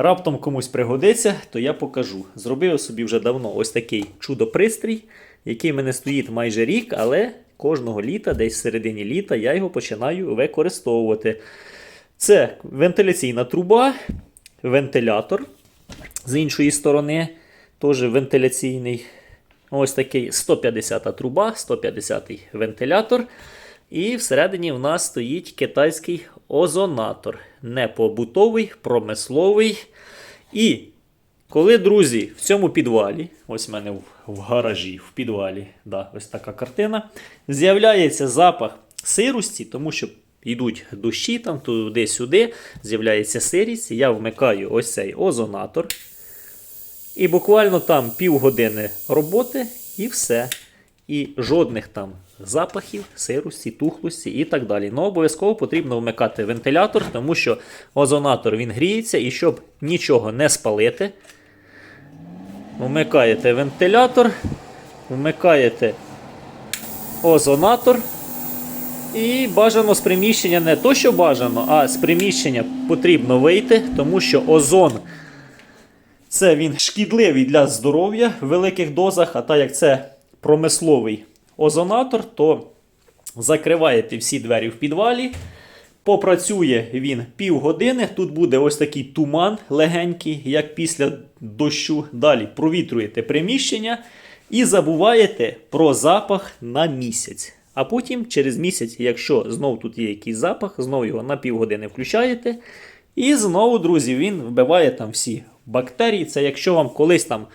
Раптом комусь пригодиться, то я покажу. Зробив собі вже давно ось такий чудо-пристрій, який в мене стоїть майже рік, але кожного літа, десь в середині літа, я його починаю використовувати. Це вентиляційна труба, вентилятор з іншої сторони, теж вентиляційний. Ось такий 150 труба, 150 вентилятор. І всередині в нас стоїть китайський озонатор. Не побутовий, промисловий. І коли, друзі, в цьому підвалі, ось в мене в, гаражі, в підвалі, да, ось така картина, з'являється запах сирості, тому що йдуть дощі там туди-сюди, з'являється сирість. Я вмикаю ось цей озонатор. І буквально там півгодини роботи і все. І жодних там запахів, сирості, тухлості і так далі. Ну, обов'язково потрібно вмикати вентилятор, тому що озонатор він гріється, і щоб нічого не спалити, вмикаєте вентилятор, вмикаєте озонатор. І бажано з приміщення не то, що бажано, а з приміщення потрібно вийти, тому що озон це він шкідливий для здоров'я в великих дозах, а так як це промисловий озонатор, то закриваєте всі двері в підвалі. Попрацює він півгодини. Тут буде ось такий туман легенький, як після дощу. Далі провітруєте приміщення і забуваєте про запах на місяць. А потім, через місяць, якщо знов тут є якийсь запах, знову його на півгодини включаєте. І знову, друзі, він вбиває там всі бактерії. Це якщо вам колись там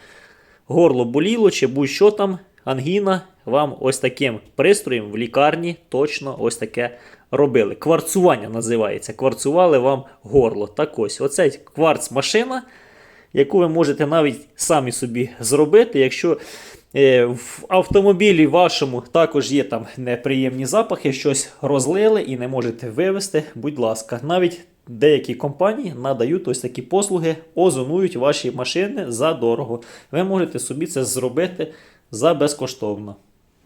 горло боліло чи будь-що там, ангіна, вам ось таким пристроєм в лікарні точно ось таке робили. Кварцування називається. Кварцували вам горло. Так ось, оцей кварц-машина, яку ви можете навіть самі собі зробити, якщо. е, В автомобілі вашому також є там неприємні запахи, щось розлили і не можете вивезти. Будь ласка, навіть деякі компанії надають ось такі послуги, озонують ваші машини за дорого. Ви можете собі це зробити за безкоштовно.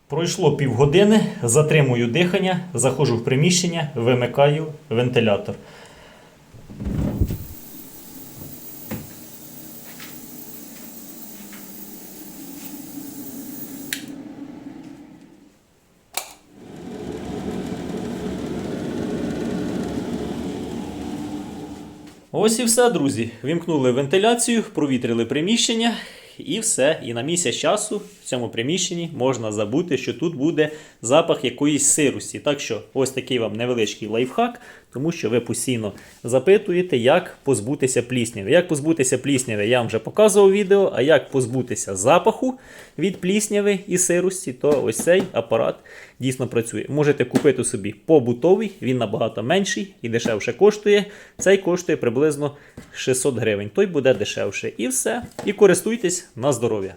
Пройшло півгодини, затримую дихання, заходжу в приміщення, вимикаю вентилятор. Ось і все, друзі. Вімкнули вентиляцію, провітрили приміщення, і все. І на місяць часу цьому приміщенні можна забути, що тут буде запах якоїсь сирості. Так що, ось такий вам невеличкий лайфхак, тому що ви постійно запитуєте, як позбутися плісняви. Як позбутися плісняви, я вам вже показував відео, а як позбутися запаху від плісняви і сирості, то ось цей апарат дійсно працює. Можете купити собі побутовий, він набагато менший і дешевше коштує. Цей коштує приблизно 600 гривень. Той буде дешевше. І все. І користуйтесь на здоров'я.